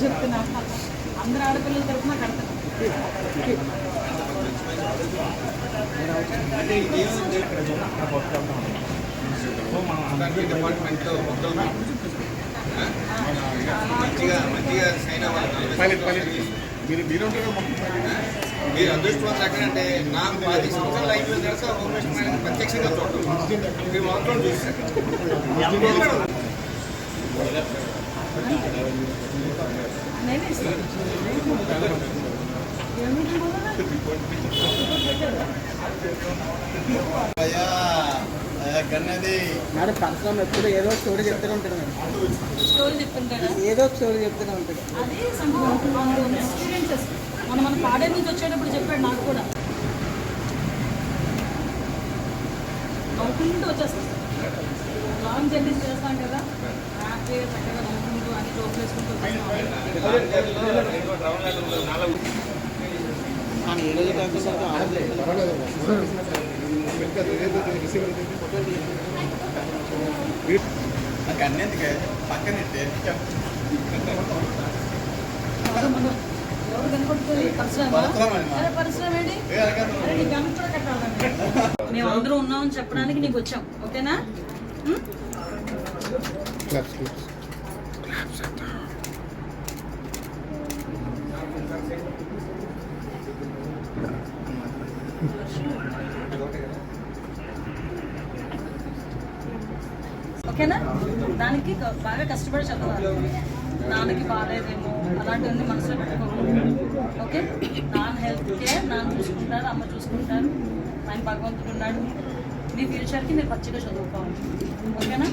చెప్తున్నా అందరు ఆడపిల్లల తరఫున కడతాను అంటే మొత్తం మంచిగా మంచిగా సైన్ అవ్వాలి మీరు మీరు అదృష్టవంతులు ఎక్కడంటే నాకు పది సంవత్సరాలు అయిపోయిన తర్వాత హోమేషన్ మేడం ప్రత్యక్షంగా చూడటం. మీరు మొత్తం చూస్తారు కన్నది మేడం పరశురామ్ ఎప్పుడు ఏదో ఒక స్టోరీ చెప్తూనే ఉంటాడు మేడం స్టోరీ చెప్తుంటాడా? ఏదో ఒక స్టోరీ చెప్తూనే ఉంటాడు. అది ఎక్స్పీరియన్సెస్ మనం మన పాడే నుంచి వచ్చేటప్పుడు చెప్పాడు నాకు కూడా. నవ్వుకుంటూ వచ్చేస్తాం. లాంగ్ జర్నీస్ చేస్తాం కదా. హ్యాపీగా చక్కగా నవ్వుకుంటూ అన్ని జోక్ కానీ ఏ రోజు కూడా కట్టాలండి పక్కన మేమందరూ ఉన్నామని చెప్పడానికి నీకు వచ్చాం ఓకేనా Thank you. ఓకేనా? దానికి బాగా కష్టపడి చదవాలి. నాన్నకి బాగాలేదేమో అలాంటివన్నీ మనసులో పెట్టుకోకూడదు. ఓకే? నాన్న హెల్త్ కేర్ నాన్న చూసుకుంటారు అమ్మ చూసుకుంటారు ఆయన భగవంతుడు ఉన్నాడు. మీ ఫ్యూచర్కి మీరు పచ్చిగా చదువుకోవాలి. ఓకేనా?